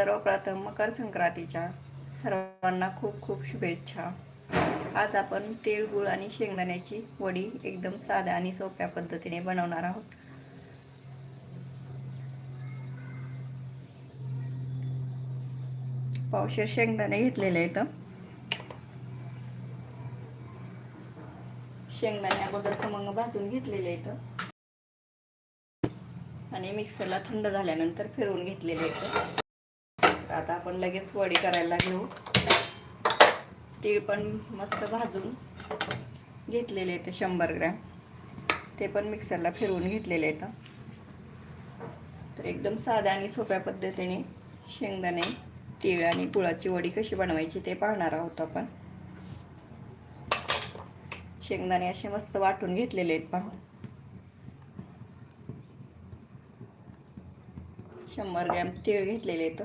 सर्वप्रथम मकर संक्रांतीच्या सर्वांना खूप खूप शुभेच्छा. आज आपण तिळगुळ आणि शेंगदाण्याची वडी एकदम साध्या आणि सोप्या पद्धतीने बनवणार आहोत. पावशेर शेंगदाणे घेतलेले आहेत. शेंगदाणे अगोदर खमंग भाजून घेतलेले आहेत. आणि मिक्सरला थंड झाल्यानंतर फिरवून घेतलेले आहेत. आता आपण लगेच वडी करायला घेऊ. तीळ पण मस्त भाजून घेतलेले आहेत शंभर ग्रॅम. ते पण मिक्सरला फिरवून घेतलेले आहेत. तर एकदम साध्या आणि सोप्या पद्धतीने शेंगदाणे तीळ आणि गुळाची वडी कशी बनवायची ते पाहणार आहोत आपण. शेंगदाणे असे मस्त वाटून घेतलेले आहेत पाहून शंभर ग्रॅम तीळ घेतलेले आहेत.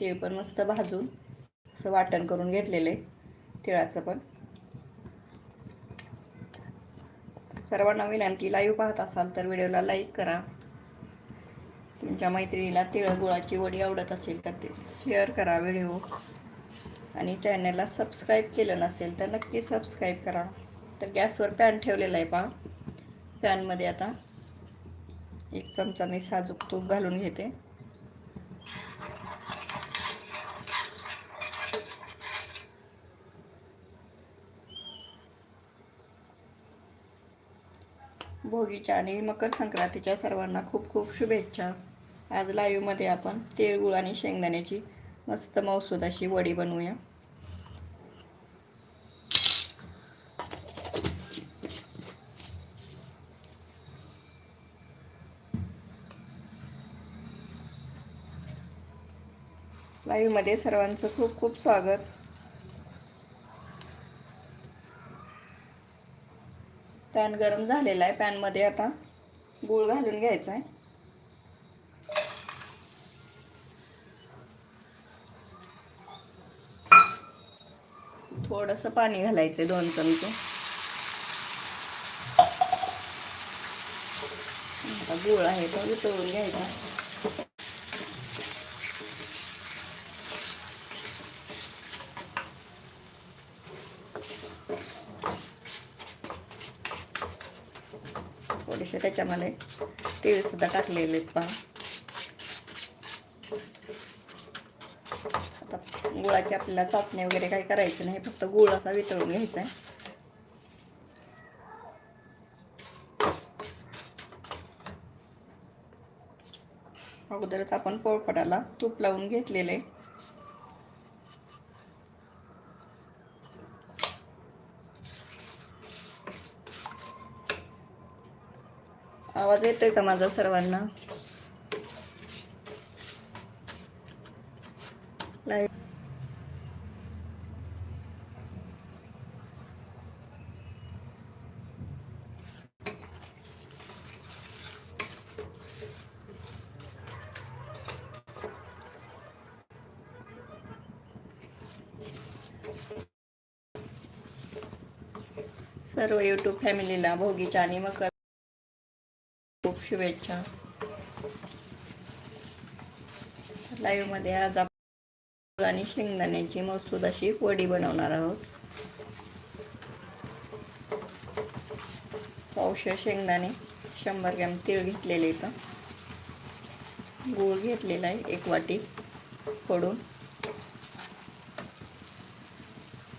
तीळ पण मस्त भाजून असं वाटण करून घेतलेलं आहे तिळाचं पण. सर्वांना विनंती लाईव्ह पाहत असाल तर व्हिडिओला लाईक करा. तुमच्या मैत्रिणीला तिळगुळाची वडी आवडत असेल तर ते शेअर करा व्हिडिओ आणि चॅनलला सबस्क्राईब केलं नसेल तर नक्की सबस्क्राईब करा. तर गॅसवर पॅन ठेवलेला आहे पहा. पॅनमध्ये आता एक चमचा मी साजूक तूप घालून घेते. भोगीच्या आणि मकर संक्रांतीच्या सर्वांना खूप खूप शुभेच्छा. आज लाईव्हमध्ये आपण तिळगुळ आणि शेंगदाण्याची मस्त मौसूद अशी वडी बनवूया. लाईव्हमध्ये सर्वांचं खूप खूप स्वागत. पॅन गरम झालेला आहे. पॅनमध्ये आता गूळ घालून घ्यायचा आहे. थोडंसं पाणी घालायचं आहे दोन चमचे. आता गूळ आहे तो वितळून घ्यायचा थोडेसे त्याच्यामध्ये तीळसुद्धा टाकलेले आहेत पहा. आता गुळाची आपल्याला चाचणी वगैरे काही करायचं नाही फक्त गुळ असा वितळून घ्यायचा आहे. अगोदरच आपण पोळपटाला तूप लावून घेतलेले आवाज येतोय का माझा सर्वांना? सर्व यूट्यूब फॅमिलीला भोगीच्या आणि मकर शुभेच्छा. लाईव्हमध्ये आज आपण आणि शेंगदाण्याची मसूद अशी वडी बनवणार आहोत. पावशे शेंगदाणे शंभर ग्रॅम तीळ घेतलेले इथं. गूळ घेतलेला आहे एक वाटी. फोडून.